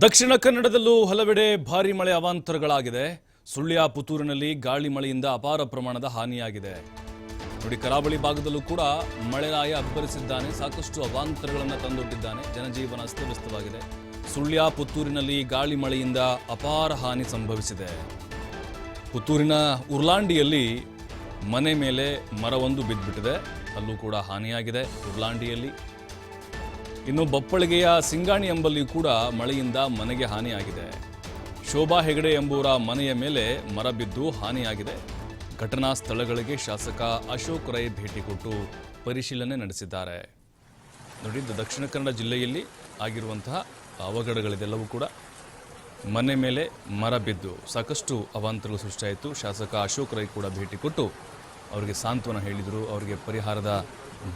ದಕ್ಷಿಣ ಕನ್ನಡದಲ್ಲೂ ಹಲವೆಡೆ ಭಾರಿ ಮಳೆ ಅವಾಂತರಗಳಾಗಿದೆ. ಸುಳ್ಯ ಪುತ್ತೂರಿನಲ್ಲಿ ಗಾಳಿ ಮಳೆಯಿಂದ ಅಪಾರ ಪ್ರಮಾಣದ ಹಾನಿಯಾಗಿದೆ. ನೋಡಿ ಕರಾವಳಿ ಭಾಗದಲ್ಲೂ ಕೂಡ ಮಳೆರಾಯ ಅಬ್ಬರಿಸಿದ್ದಾನೆ ಸಾಕಷ್ಟು ಅವಾಂತರಗಳನ್ನು ತಂದೊಡ್ಡಿದ್ದಾನೆ. ಜನಜೀವನ ಅಸ್ತವ್ಯಸ್ತವಾಗಿದೆ. ಸುಳ್ಯ ಪುತ್ತೂರಿನಲ್ಲಿ ಗಾಳಿ ಮಳೆಯಿಂದ ಅಪಾರ ಹಾನಿ ಸಂಭವಿಸಿದೆ. ಪುತ್ತೂರಿನ ಉರ್ಲಾಂಡಿಯಲ್ಲಿ ಮನೆ ಮೇಲೆ ಮರವೊಂದು ಬಿದ್ದುಬಿಟ್ಟಿದೆ ಅಲ್ಲೂ ಕೂಡ ಹಾನಿಯಾಗಿದೆ. ಉರ್ಲಾಂಡಿಯಲ್ಲಿ ಇನ್ನು ಬಪ್ಪಳಿಗೆಯ ಸಿಂಗಾಣಿ ಎಂಬಲ್ಲಿಯೂ ಕೂಡ ಮಳೆಯಿಂದ ಮನೆಗೆ ಹಾನಿಯಾಗಿದೆ. ಶೋಭಾ ಹೆಗಡೆ ಎಂಬುವರ ಮನೆಯ ಮೇಲೆ ಮರ ಬಿದ್ದು ಹಾನಿಯಾಗಿದೆ. ಘಟನಾ ಸ್ಥಳಗಳಿಗೆ ಶಾಸಕ ಅಶೋಕ್ ರೈ ಭೇಟಿ ಕೊಟ್ಟು ಪರಿಶೀಲನೆ ನಡೆಸಿದ್ದಾರೆ. ನೋಡಿ ದಕ್ಷಿಣ ಕನ್ನಡ ಜಿಲ್ಲೆಯಲ್ಲಿ ಆಗಿರುವಂತಹ ಅವಘಡಗಳಿದೆಲ್ಲವೂ ಕೂಡ ಮನೆ ಮೇಲೆ ಮರ ಬಿದ್ದು ಸಾಕಷ್ಟು ಅವಾಂತರಗಳು ಸೃಷ್ಟಿಯಾಯಿತು. ಶಾಸಕ ಅಶೋಕ್ ರೈ ಕೂಡ ಭೇಟಿ ಕೊಟ್ಟು ಅವರಿಗೆ ಸಾಂತ್ವನ ಹೇಳಿದರು, ಅವರಿಗೆ ಪರಿಹಾರದ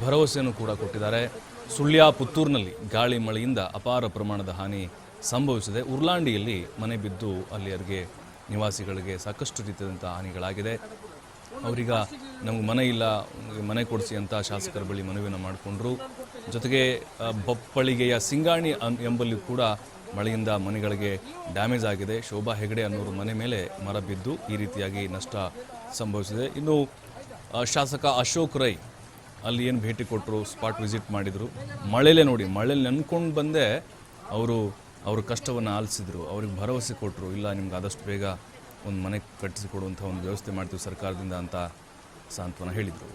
ಭರವಸೆಯನ್ನು ಕೂಡ ಕೊಟ್ಟಿದ್ದಾರೆ. ಸುಳ್ಯ ಪುತ್ತೂರಿನಲ್ಲಿ ಗಾಳಿ ಮಳೆಯಿಂದ ಅಪಾರ ಪ್ರಮಾಣದ ಹಾನಿ ಸಂಭವಿಸಿದೆ. ಉರ್ಲಾಂಡಿಯಲ್ಲಿ ಮನೆ ಬಿದ್ದು ಅಲ್ಲಿ ಅವರಿಗೆ ನಿವಾಸಿಗಳಿಗೆ ಸಾಕಷ್ಟು ರೀತಿಯಾದಂಥ ಹಾನಿಗಳಾಗಿದೆ. ಅವರೀಗ ನಮಗೆ ಮನೆ ಇಲ್ಲ ಮನೆ ಕೊಡಿಸಿ ಅಂತ ಶಾಸಕರ ಬಳಿ ಮನವಿಯನ್ನು ಮಾಡಿಕೊಂಡ್ರು. ಜೊತೆಗೆ ಬಪ್ಪಳಿಗೆಯ ಸಿಂಗಾಣಿ ಎಂಬಲ್ಲಿ ಕೂಡ ಮಳೆಯಿಂದ ಮನೆಗಳಿಗೆ ಡ್ಯಾಮೇಜ್ ಆಗಿದೆ. ಶೋಭಾ ಹೆಗಡೆ ಅನ್ನೋರು ಮನೆ ಮೇಲೆ ಮರ ಬಿದ್ದು ಈ ರೀತಿಯಾಗಿ ನಷ್ಟ ಸಂಭವಿಸಿದೆ. ಇನ್ನು ಶಾಸಕ ಅಶೋಕ್ ರೈ ಅಲ್ಲಿ ಏನು ಭೇಟಿ ಕೊಟ್ಟರು ಸ್ಪಾಟ್ ವಿಸಿಟ್ ಮಾಡಿದರು. ಮಳೆಲೇ ನೋಡಿ, ಮಳೆಲಿ ನೆನ್ಕೊಂಡು ಬಂದೆ, ಅವರು, ಅವ್ರ ಕಷ್ಟವನ್ನು ಆಲಿಸಿದರು, ಅವ್ರಿಗೆ ಭರವಸೆ ಕೊಟ್ಟರು ಇಲ್ಲ ನಿಮ್ಗೆ ಆದಷ್ಟು ಬೇಗ ಒಂದು ಮನೆ ಕಟ್ಟಿಸಿಕೊಡುವಂಥ ಒಂದು ವ್ಯವಸ್ಥೆ ಮಾಡ್ತೀವಿ ಸರ್ಕಾರದಿಂದ ಅಂತ ಸಾಂತ್ವನ ಹೇಳಿದರು.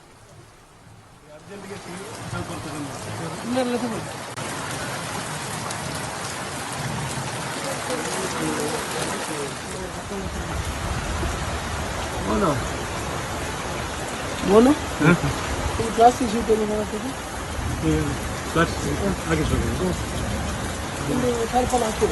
Bueno. ¿Un plástico sí que no van a hacer? Plástico, aquí sobre. ¿Dónde está el palacio?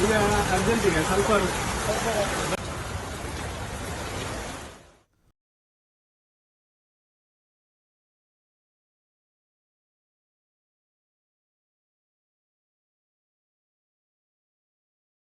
이야 안전지게 살거를